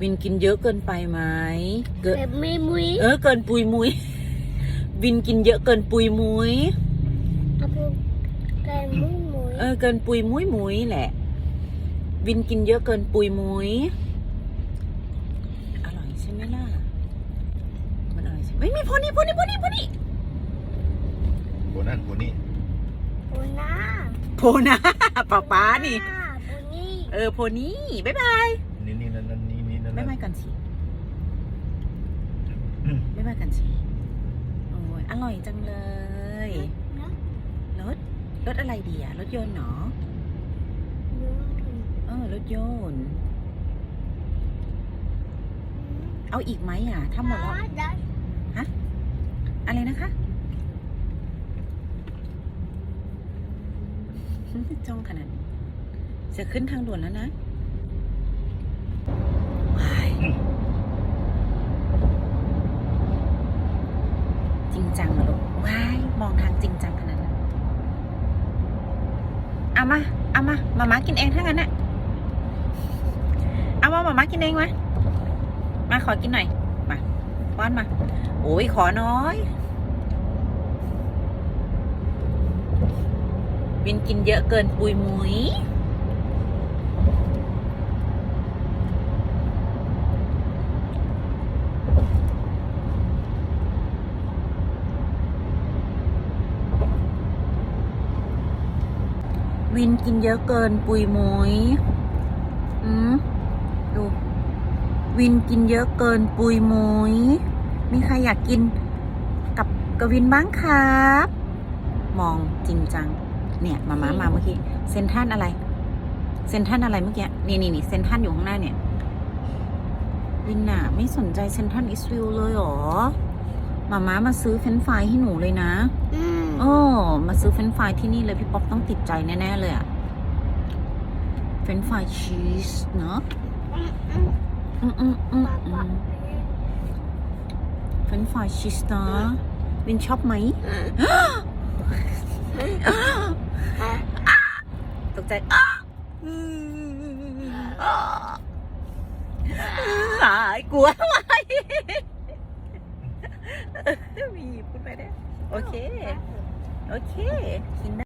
วินกินเยอะเกินไปไหมเกินแต่ไม่มุ้ยเออเกินปุยมุย วินกินเยอะเกินปุยมุยเอาไปแต่มุ้ยมุ้ยเออเกินปุยมุยมุยแหละ วินกินเยอะเกินปุยมุยอร่อยใช่ไหมล่ะมันอร่อยใช่ไหมไม่มีพอนี่พอนี่พอนี่พอนี่โบนั่นโบนี่โอ้น้าโพนะป๊าป๊านี่อ่าโอ้นี่ เออโพนี่บ๊ายบายนี่นี่นั่นนั่น นี่นี่นั่นบ๊ายบายกันสิบ๊ายบายกันสิโอ้ยอร่อยจังเลยนะรถรถอะไรดีอะรถยนต์เนาะนูเออรถยนต์เอาอีกไหมอะถ้าหมดแล้วได้อะไรนะคะจ้องขนาดนี้จะขึ้นทางด่วนแล้วนะว้าย จริงจังเหรอลูกว้ายมองทางจริงจังขนาดนั้นเอามาเอามามาม่ากินเองถ้างั้นน่ะเอามามาม่ากินเองมามาขอกินหน่อยมาป้อนมาโอ้ยขอน้อยวินกินเยอะเกินปุยมุย วินกินเยอะเกินปุยมุยอืมดู วินกินเยอะเกินปุยมุยมีใครอยากกินกับกวินบ้างครับ มองจริงจัง เนี่ยมาม้ามาเมื่อกี้เซนทรันอะไร เซนทรันอะไรเมื่อกี้ นี่นี่นี่เซนทรันอยู่ข้างหน้าเนี่ย วินน่ะ ไม่สนใจเซนทรันอิสวิลเลยหรอมาม้ามาซื้อเฟรนฟรายให้หนูเลยนะ อื โอ้มาซื้อเฟรนฟรายที่นี่เลยพี่ป๊อกต้องติดใจแน่ ๆ เลยอะเฟรนฟรายชีสเนาะอืมอืมอืมเฟรนฟรายชีสนะวินชอบไหมตกใจหายกลัวไหมมีพูดไปได้โอเค โอเคกินได้